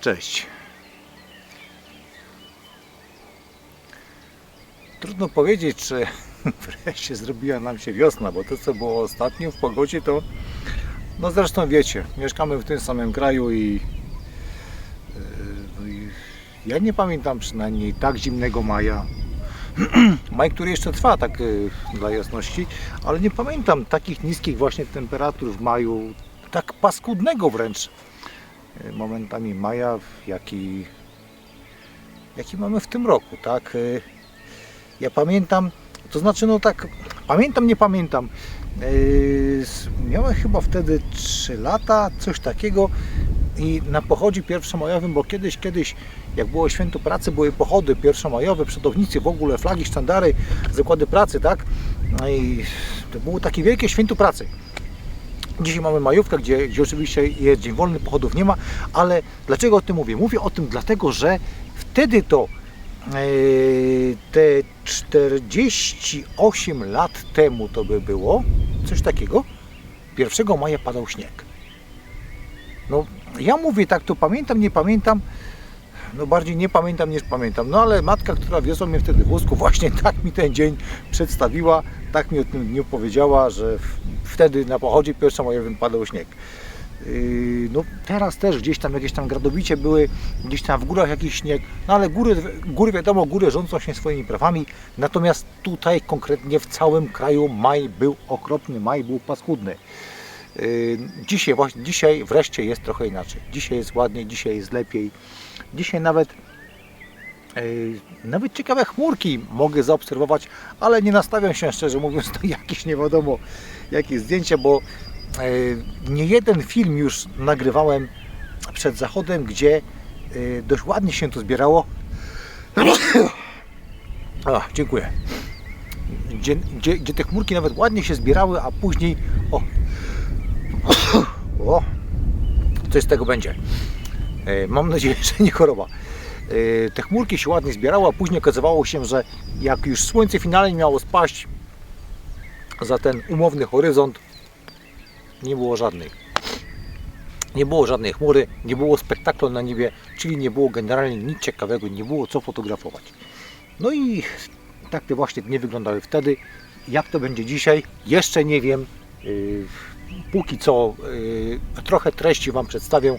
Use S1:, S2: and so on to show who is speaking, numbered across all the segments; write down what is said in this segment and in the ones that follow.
S1: Cześć. Trudno powiedzieć, czy wreszcie zrobiła nam się wiosna, bo to co było ostatnio w pogodzie to no zresztą wiecie, mieszkamy w tym samym kraju i, yy, no ja nie pamiętam przynajmniej tak zimnego maja. Maj, który jeszcze trwa, tak yy, dla jasności, ale nie pamiętam takich niskich właśnie temperatur w maju, tak paskudnego wręcz momentami maja, jaki, jaki mamy w tym roku, tak? Yy, Ja pamiętam, to znaczy no tak, pamiętam, nie pamiętam. S- Miałem chyba wtedy 3 lata, coś takiego i na pochodzie pierwszomajowym, bo kiedyś, kiedyś jak było święto pracy, były pochody pierwszomajowe, przodownicy, w ogóle flagi, sztandary, zakłady pracy, tak? No i to było takie wielkie święto pracy. Dzisiaj mamy majówkę, gdzie, gdzie oczywiście jest dzień wolny, pochodów nie ma, ale dlaczego o tym mówię? Mówię o tym dlatego, że wtedy to e, te 48 lat temu to by było, coś takiego, 1 maja padał śnieg. No, ja mówię tak, to pamiętam, nie pamiętam, no bardziej nie pamiętam niż pamiętam. No ale matka, która wiozła mnie wtedy w wózku, właśnie tak mi ten dzień przedstawiła, tak mi o tym dniu powiedziała, że wtedy na pochodzie pierwszomajowym padał śnieg. Yy, No teraz też gdzieś tam jakieś tam gradobicie były, gdzieś tam w górach jakiś śnieg, no ale góry, góry wiadomo, góry rządzą się swoimi prawami, natomiast tutaj konkretnie w całym kraju maj był okropny, maj był paskudny. Yy, Dzisiaj właśnie, dzisiaj wreszcie jest trochę inaczej. Dzisiaj jest ładniej, dzisiaj jest lepiej. Dzisiaj nawet nawet ciekawe chmurki mogę zaobserwować, ale nie nastawiam się szczerze mówiąc na jakieś nie wiadomo jakie zdjęcia, bo yy, nie jeden film już nagrywałem przed zachodem, gdzie yy, dość ładnie się to zbierało. A, dziękuję. Gdzie, gdzie, gdzie te chmurki nawet ładnie się zbierały, a później o, o, coś z tego będzie. E, Mam nadzieję, że nie choroba. E, Te chmurki się ładnie zbierały, a później okazywało się, że jak już słońce finalnie miało spaść za ten umowny horyzont, nie było żadnej. Nie było żadnej chmury, nie było spektaklu na niebie, czyli nie było generalnie nic ciekawego, nie było co fotografować. No i tak te właśnie dni wyglądały wtedy. Jak to będzie dzisiaj? Jeszcze nie wiem. Yy, Póki co yy, trochę treści Wam przedstawię.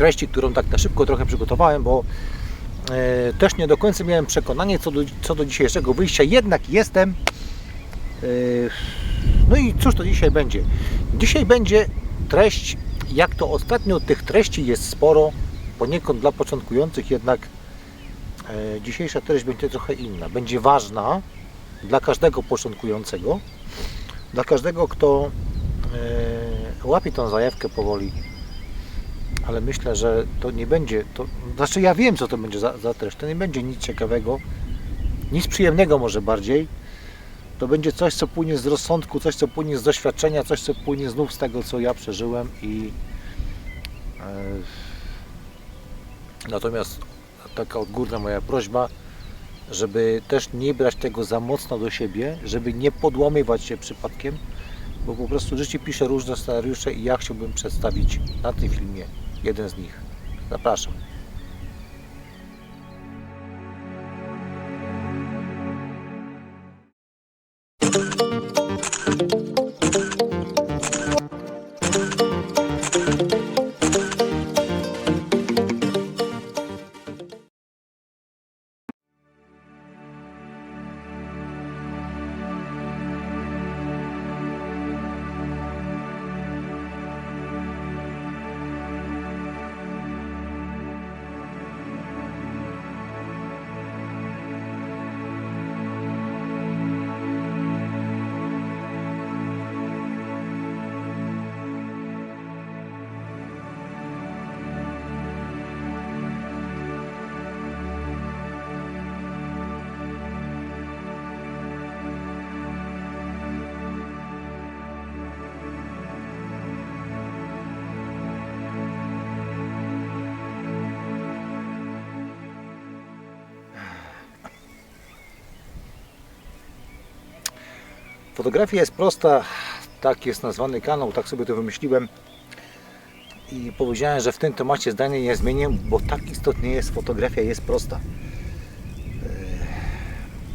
S1: Treści, którą tak na szybko trochę przygotowałem, bo yy, też nie do końca miałem przekonanie co do, co do dzisiejszego wyjścia. Jednak jestem. Yy, No i cóż to dzisiaj będzie? Dzisiaj będzie treść, jak to ostatnio tych treści jest sporo, poniekąd dla początkujących, jednak e, dzisiejsza treść będzie trochę inna. Będzie ważna dla każdego początkującego, dla każdego, kto e, łapie tą zajawkę powoli. Ale myślę, że to nie będzie, to, znaczy ja wiem, co to będzie za, za treść. To nie będzie nic ciekawego, nic przyjemnego może bardziej. To będzie coś, co płynie z rozsądku, coś, co płynie z doświadczenia, coś, co płynie znów z tego, co ja przeżyłem i e, natomiast taka odgórna moja prośba, żeby też nie brać tego za mocno do siebie, żeby nie podłamywać się przypadkiem, bo po prostu życie pisze różne scenariusze i ja chciałbym przedstawić na tym filmie jeden z nich. Zapraszam. Fotografia jest prosta, tak jest nazwany kanał, tak sobie to wymyśliłem. i powiedziałem, że w tym temacie zdania nie zmienię, bo tak istotnie jest fotografia, jest prosta. E,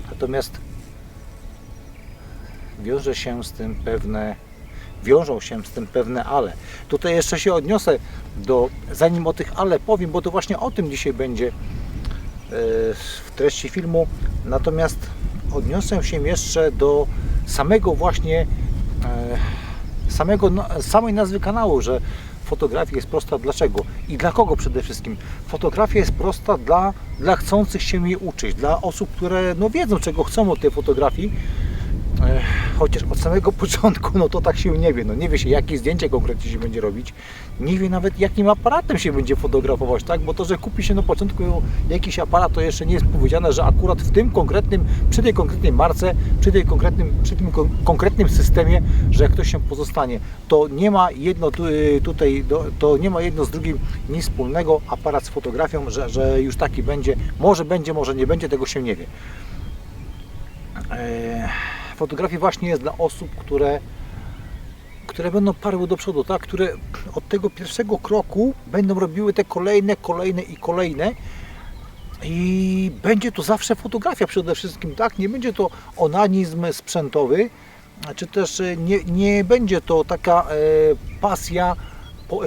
S1: Natomiast wiąże się z tym pewne, wiążą się z tym pewne ale. Tutaj jeszcze się odniosę do, zanim o tych ale powiem, bo to właśnie o tym dzisiaj będzie e, w treści filmu. Natomiast odniosę się jeszcze do samego właśnie e, samego, samej nazwy kanału, że fotografia jest prosta dlaczego i dla kogo przede wszystkim. Fotografia jest prosta dla, dla chcących się jej uczyć, dla osób, które no, wiedzą czego chcą od tej fotografii, Chociaż od samego początku, no to tak się nie wie. No nie wie się, jakie zdjęcie konkretnie się będzie robić. Nie wie nawet, jakim aparatem się będzie fotografować, tak? Bo to, że kupi się na początku jakiś aparat, to jeszcze nie jest powiedziane, że akurat w tym konkretnym, przy tej konkretnej marce, przy, tej konkretnym, przy tym kon- konkretnym systemie, że jak ktoś się pozostanie, to nie ma jedno y, tutaj, to nie ma jedno z drugim nic wspólnego. Aparat z fotografią, że, że już taki będzie. Może będzie, może nie będzie, tego się nie wie. E, fotografia właśnie jest dla osób, które, które będą parły do przodu, tak? które od tego pierwszego kroku będą robiły te kolejne, kolejne i kolejne. I będzie to zawsze fotografia przede wszystkim, tak? Nie będzie to onanizm sprzętowy, czy też e, nie, nie będzie to taka e, pasja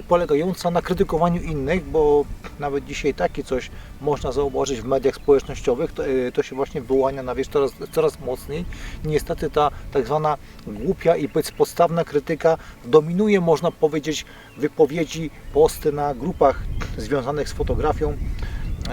S1: polegająca na krytykowaniu innych, bo nawet dzisiaj takie coś można zauważyć w mediach społecznościowych, to, e, to się właśnie wyłania na wierzch coraz, coraz mocniej. Niestety ta tak zwana głupia i bezpodstawna krytyka dominuje, można powiedzieć, wypowiedzi, posty na grupach związanych z fotografią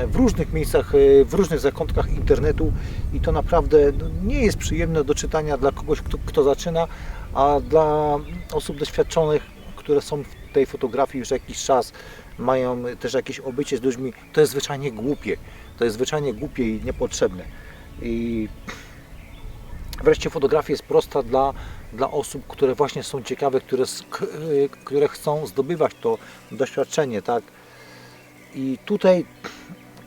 S1: w różnych miejscach, e, w różnych zakątkach internetu i to naprawdę no, nie jest przyjemne do czytania dla kogoś, kto, kto zaczyna, a dla osób doświadczonych, które są w tej fotografii już jakiś czas, mają też jakieś obycie z ludźmi, to jest zwyczajnie głupie. To jest zwyczajnie głupie i niepotrzebne. I wreszcie fotografia jest prosta dla, dla osób, które właśnie są ciekawe, które, które chcą zdobywać to doświadczenie, tak? I tutaj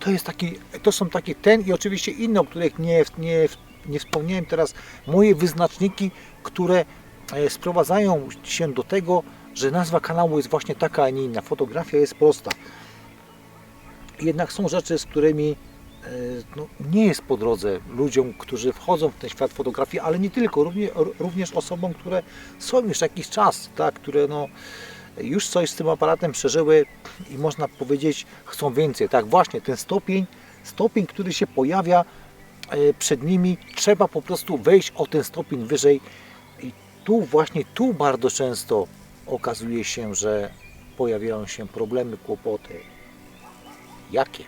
S1: to jest taki, to są takie ten i oczywiście inne, o których nie, nie, nie wspomniałem teraz, moje wyznaczniki, które e, sprowadzają się do tego, że nazwa kanału jest właśnie taka, a nie inna. Fotografia jest prosta. Jednak są rzeczy, z którymi e, no, nie jest po drodze ludziom, którzy wchodzą w ten świat fotografii, ale nie tylko, również, również osobom, które są już jakiś czas, tak, które no, już coś z tym aparatem przeżyły i można powiedzieć, chcą więcej. Tak, właśnie ten stopień, stopień, który się pojawia e, przed nimi, trzeba po prostu wejść o ten stopień wyżej. I tu właśnie, tu bardzo często okazuje się, że pojawiają się problemy, kłopoty. Jakie?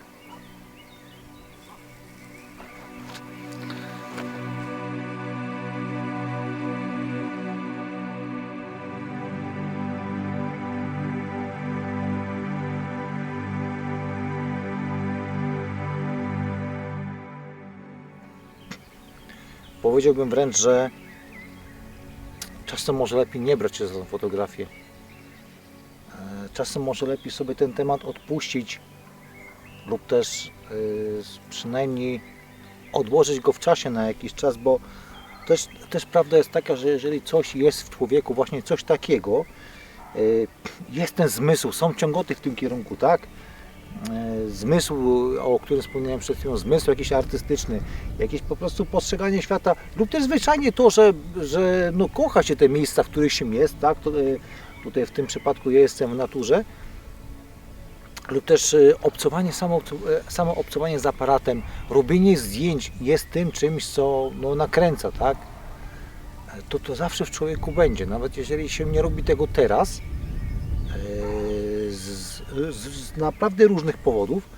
S1: Powiedziałbym wręcz, że czasem może lepiej nie brać się za tą fotografię. E, Czasem może lepiej sobie ten temat odpuścić lub też e, przynajmniej odłożyć go w czasie na jakiś czas, bo też, też prawda jest taka, że jeżeli coś jest w człowieku, właśnie coś takiego, e, jest ten zmysł, są ciągoty w tym kierunku, tak? E, Zmysł, o którym wspomniałem przed chwilą, zmysł jakiś artystyczny, jakieś po prostu postrzeganie świata, lub też zwyczajnie to, że, że no, kocha się te miejsca, w których się jest, tak? E, tutaj w tym przypadku ja jestem w naturze, lub też e, obcowanie, samo, samo obcowanie z aparatem, robienie zdjęć jest tym czymś, co no, nakręca, tak? To to zawsze w człowieku będzie, nawet jeżeli się nie robi tego teraz, z, naprawdę różnych powodów,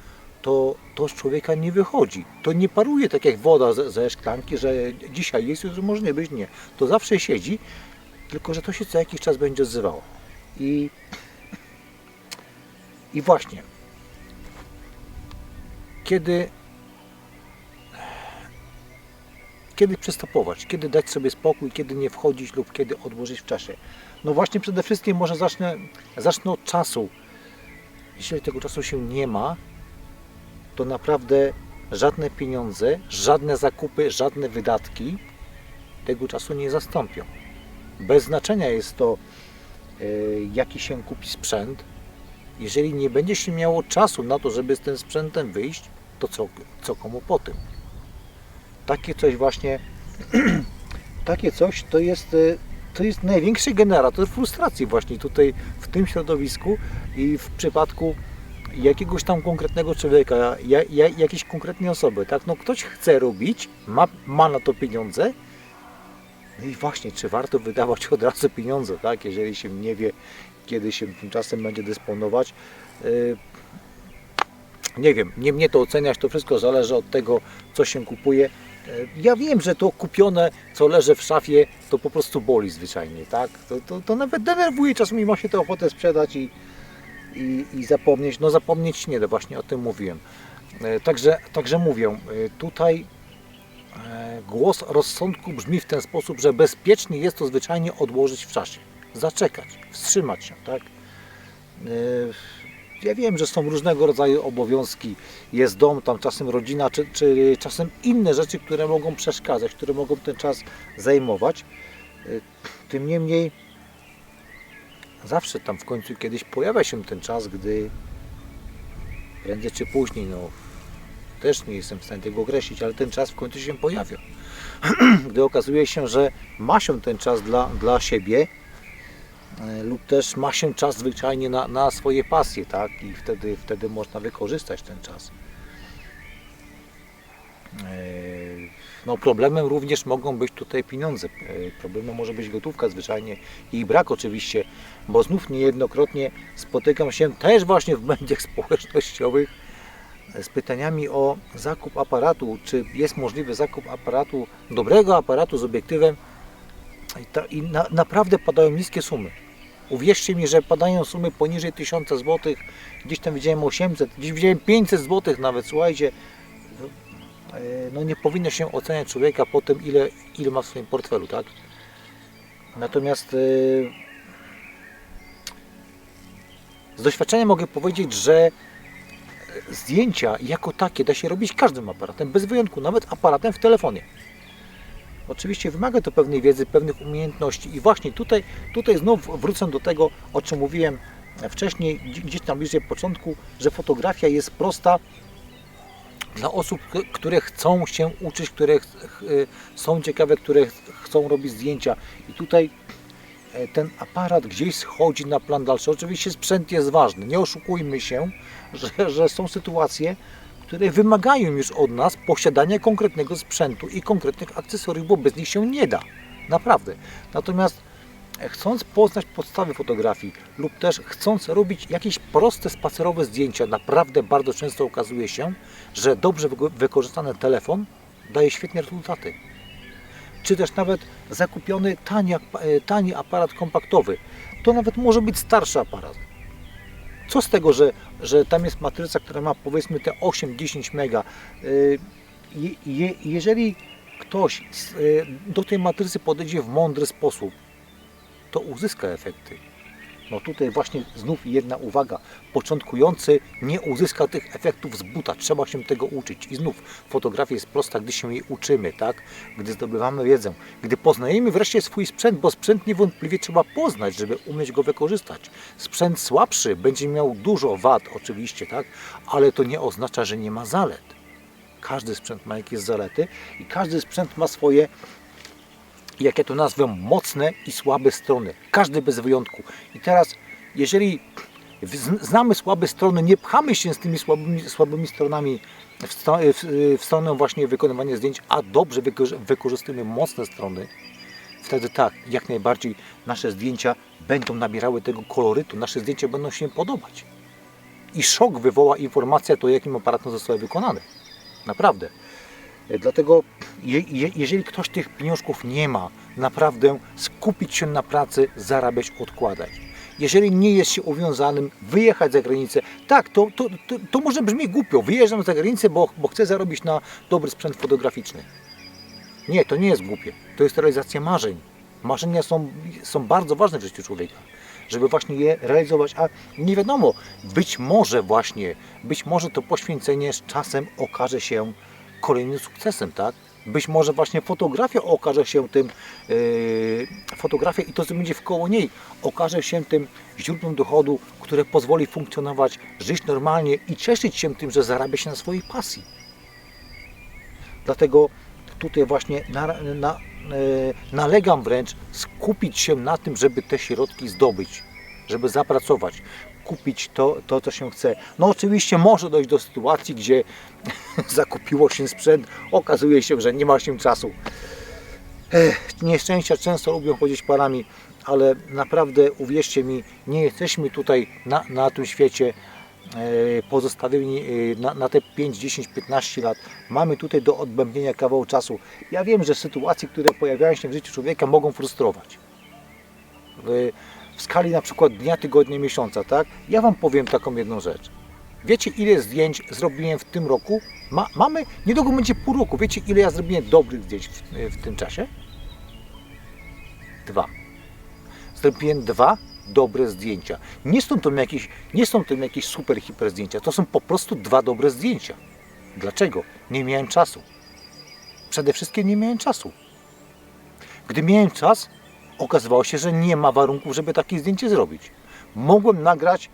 S1: to, to z człowieka nie wychodzi. To nie paruje tak jak woda ze, ze szklanki, że dzisiaj jest, jutro może nie być, nie. To zawsze siedzi, tylko że to się co jakiś czas będzie odzywało. I, i właśnie, kiedy, kiedy przystopować, kiedy dać sobie spokój, kiedy nie wchodzić lub kiedy odłożyć w czasie. No właśnie przede wszystkim może zacznę, zacznę od czasu. Jeśli tego czasu się nie ma, to naprawdę żadne pieniądze, żadne zakupy, żadne wydatki tego czasu nie zastąpią. Bez znaczenia jest to, e, jaki się kupi sprzęt, jeżeli nie będzie się miało czasu na to, żeby z tym sprzętem wyjść, to co, co komu po tym? Takie coś właśnie, takie coś to jest, e, to jest największy generator frustracji właśnie tutaj w tym środowisku i w przypadku jakiegoś tam konkretnego człowieka, ja, ja, jakiejś konkretnej osoby, tak? No ktoś chce robić, ma, ma na to pieniądze, no i właśnie, czy warto wydawać od razu pieniądze, tak? Jeżeli się nie wie, kiedy się tymczasem będzie dysponować. Yy, Nie wiem, nie mnie to oceniać, to wszystko zależy od tego, co się kupuje. Ja wiem, że to kupione, co leży w szafie, to po prostu boli zwyczajnie, tak? To, to, to nawet denerwuje, czasami ma się tę ochotę sprzedać i, i, i zapomnieć. No zapomnieć nie, właśnie o tym mówiłem. Yy, Także, także mówię, yy, tutaj E, głos rozsądku brzmi w ten sposób, że bezpiecznie jest to zwyczajnie odłożyć w czasie, zaczekać, wstrzymać się, tak? Ja wiem, że są różnego rodzaju obowiązki, jest dom, tam czasem rodzina, czy, czy czasem inne rzeczy, które mogą przeszkadzać, które mogą ten czas zajmować. E, Tym niemniej zawsze tam w końcu kiedyś pojawia się ten czas, gdy prędzej czy później, no też nie jestem w stanie tego określić, ale ten czas w końcu się pojawia. Gdy okazuje się, że ma się ten czas dla, dla siebie lub też ma się czas zwyczajnie na, na swoje pasje, tak? I wtedy, wtedy można wykorzystać ten czas. E, No, problemem również mogą być tutaj pieniądze. E, Problemem może być gotówka zwyczajnie i brak oczywiście, bo znów niejednokrotnie spotykam się też właśnie w mediach społecznościowych z pytaniami o zakup aparatu, czy jest możliwy zakup aparatu, dobrego aparatu z obiektywem i, ta, i na, naprawdę padają niskie sumy. Uwierzcie mi, że padają sumy poniżej 1000 zł, gdzieś tam widziałem 800, gdzieś widziałem 500 zł nawet, słuchajcie, no, e, no nie powinno się oceniać człowieka po tym, ile, ile ma w swoim portfelu, tak? Natomiast e, z doświadczenia mogę powiedzieć, że zdjęcia jako takie da się robić każdym aparatem, bez wyjątku, nawet aparatem w telefonie. Oczywiście wymaga to pewnej wiedzy, pewnych umiejętności i właśnie tutaj, tutaj znów wrócę do tego, o czym mówiłem wcześniej, gdzie- gdzieś tam bliżej początku, że fotografia jest prosta dla osób, które chcą się uczyć, które ch- są ciekawe, które ch- chcą robić zdjęcia. I tutaj e, ten aparat gdzieś schodzi na plan dalszy. Oczywiście sprzęt jest ważny, nie oszukujmy się, że, że są sytuacje, które wymagają już od nas posiadania konkretnego sprzętu i konkretnych akcesoriów, bo bez nich się nie da. Naprawdę. Natomiast e, chcąc poznać podstawy fotografii lub też chcąc robić jakieś proste spacerowe zdjęcia, naprawdę bardzo często okazuje się, że dobrze wyko- wykorzystany telefon daje świetne rezultaty. Czy też nawet zakupiony tani, e, tani aparat kompaktowy. To nawet może być starszy aparat. Co z tego, że, że tam jest matryca, która ma powiedzmy te 8-10 mega. Y, je, je, jeżeli ktoś y, do tej matrycy podejdzie w mądry sposób, to uzyska efekty. No tutaj właśnie znów jedna uwaga. Początkujący nie uzyska tych efektów z buta. Trzeba się tego uczyć. I znów fotografia jest prosta, gdy się jej uczymy, tak? Gdy zdobywamy wiedzę. Gdy poznajemy wreszcie swój sprzęt, bo sprzęt niewątpliwie trzeba poznać, żeby umieć go wykorzystać. Sprzęt słabszy będzie miał dużo wad oczywiście, tak? Ale to nie oznacza, że nie ma zalet. Każdy sprzęt ma jakieś zalety i każdy sprzęt ma swoje jak ja to nazwę, mocne i słabe strony. Każdy bez wyjątku. I teraz, jeżeli znamy słabe strony, nie pchamy się z tymi słabymi, słabymi stronami w, sto, w, w stronę właśnie wykonywania zdjęć, a dobrze wykorzy- wykorzystujemy mocne strony, wtedy tak, jak najbardziej nasze zdjęcia będą nabierały tego kolorytu, nasze zdjęcia będą się podobać. I szok wywoła informacja to, jakim aparatem zostały wykonane. Naprawdę. E, Dlatego, je, je, jeżeli ktoś tych pieniążków nie ma, naprawdę skupić się na pracy, zarabiać, odkładać. Jeżeli nie jest się uwiązanym, wyjechać za granicę, tak, to, to, to, to może brzmi głupio, wyjeżdżam za granicę, bo, bo chcę zarobić na dobry sprzęt fotograficzny. Nie, to nie jest głupie, to jest realizacja marzeń. Marzenia są, są bardzo ważne w życiu człowieka, żeby właśnie je realizować, a nie wiadomo, być może właśnie, być może to poświęcenie z czasem okaże się kolejnym sukcesem, tak? Być może właśnie fotografia okaże się tym, yy, fotografia i to, co będzie wkoło niej, okaże się tym źródłem dochodu, które pozwoli funkcjonować, żyć normalnie i cieszyć się tym, że zarabia się na swojej pasji. Dlatego tutaj właśnie na, na, e, nalegam wręcz skupić się na tym, żeby te środki zdobyć, żeby zapracować, kupić to, to co się chce. No oczywiście może dojść do sytuacji, gdzie zakupiło się sprzęt, okazuje się, że nie ma się czasu. Ech, nieszczęścia często lubią chodzić parami, ale naprawdę uwierzcie mi, nie jesteśmy tutaj na, na tym świecie e, pozostawieni e, na, na te 5, 10, 15 lat. Mamy tutaj do odbębnienia kawał czasu. Ja wiem, że sytuacje, które pojawiają się w życiu człowieka mogą frustrować. W, skali na przykład dnia, tygodnia, miesiąca, tak? Ja Wam powiem taką jedną rzecz. Wiecie ile zdjęć zrobiłem w tym roku? Ma, mamy, niedługo będzie pół roku. Wiecie ile ja zrobiłem dobrych zdjęć w, w tym czasie? Dwa. Zrobiłem dwa dobre zdjęcia. Nie są to jakieś, nie są to jakieś super, hiper zdjęcia. To są po prostu dwa dobre zdjęcia. Dlaczego? Nie miałem czasu. Przede wszystkim nie miałem czasu. Gdy miałem czas, okazywało się, że nie ma warunków, żeby takie zdjęcie zrobić. Mogłem nagrać,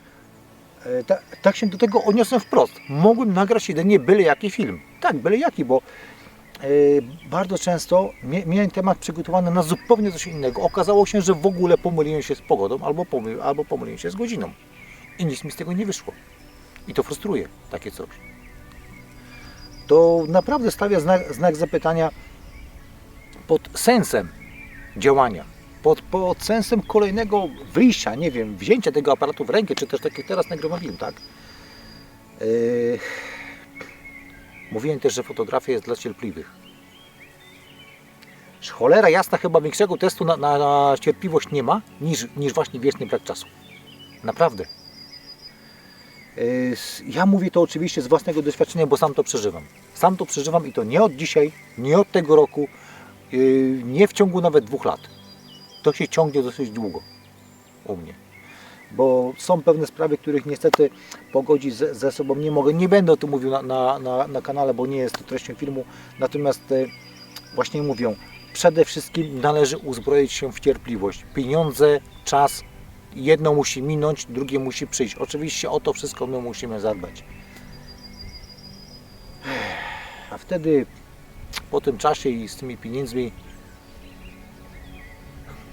S1: e, ta, tak się do tego odniosłem wprost, mogłem nagrać jedynie byle jaki film. Tak, byle jaki, bo e, bardzo często mia- miałem temat przygotowany na zupełnie coś innego. Okazało się, że w ogóle pomyliłem się z pogodą albo, pomy, albo pomyliłem się z godziną. I nic mi z tego nie wyszło. I to frustruje, takie coś. To naprawdę stawia znak, znak zapytania pod sensem działania, pod, pod sensem kolejnego wyjścia, nie wiem, wzięcia tego aparatu w rękę, czy też tak jak teraz nagrywam film, tak? Yy... Mówiłem też, że fotografia jest dla cierpliwych. Cholera jasna, chyba większego testu na, na, na cierpliwość nie ma, niż, niż właśnie wieczny brak czasu. Naprawdę. Yy, Ja mówię to oczywiście z własnego doświadczenia, bo sam to przeżywam. Sam to przeżywam i to nie od dzisiaj, nie od tego roku, yy, nie w ciągu nawet dwóch lat. To się ciągnie dosyć długo u mnie. Bo są pewne sprawy, których niestety pogodzić ze, ze sobą nie mogę. Nie będę o tym mówił na, na, na, na kanale, bo nie jest to treścią filmu. Natomiast e, właśnie mówią, przede wszystkim należy uzbroić się w cierpliwość. Pieniądze, czas, jedno musi minąć, drugie musi przyjść. Oczywiście o to wszystko my musimy zadbać. A wtedy po tym czasie i z tymi pieniędzmi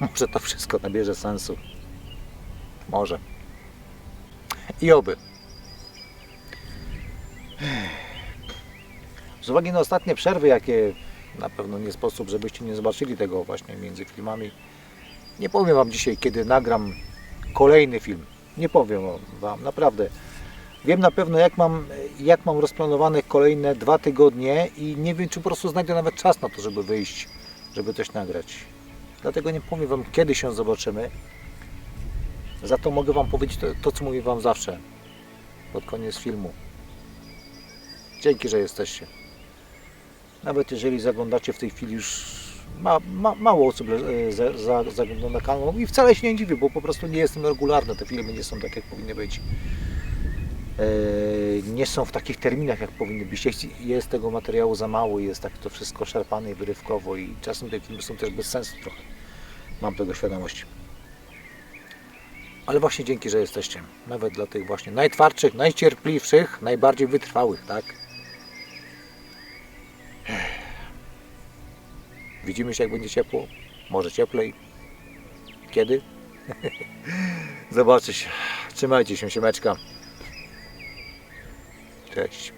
S1: może to wszystko nabierze sensu. Może. I oby. Z uwagi na ostatnie przerwy, jakie na pewno nie sposób, żebyście nie zobaczyli tego właśnie między filmami, nie powiem Wam dzisiaj, kiedy nagram kolejny film. Nie powiem Wam, naprawdę. Wiem na pewno, jak mam, jak mam rozplanowane kolejne dwa tygodnie i nie wiem, czy po prostu znajdę nawet czas na to, żeby wyjść, żeby coś nagrać. Dlatego nie powiem Wam, kiedy się zobaczymy. Za to mogę Wam powiedzieć to, to, co mówię Wam zawsze pod koniec filmu. Dzięki, że jesteście. Nawet jeżeli zaglądacie w tej chwili już ma, ma, mało osób e, za, za, zagląda na kanał i wcale się nie dziwię, bo po prostu nie jestem regularny. Te filmy nie są tak, jak powinny być. E, nie są w takich terminach, jak powinny być. Jest, tego materiału za mało, jest tak to wszystko szarpane i wyrywkowo i czasem te filmy są też bez sensu trochę. Mam tego świadomość. Ale właśnie dzięki, że jesteście. Nawet dla tych właśnie najtwardszych, najcierpliwszych, najbardziej wytrwałych, tak? Widzimy się, jak będzie ciepło. Może cieplej. Kiedy? Zobaczy się. Trzymajcie się, siemeczka. Cześć.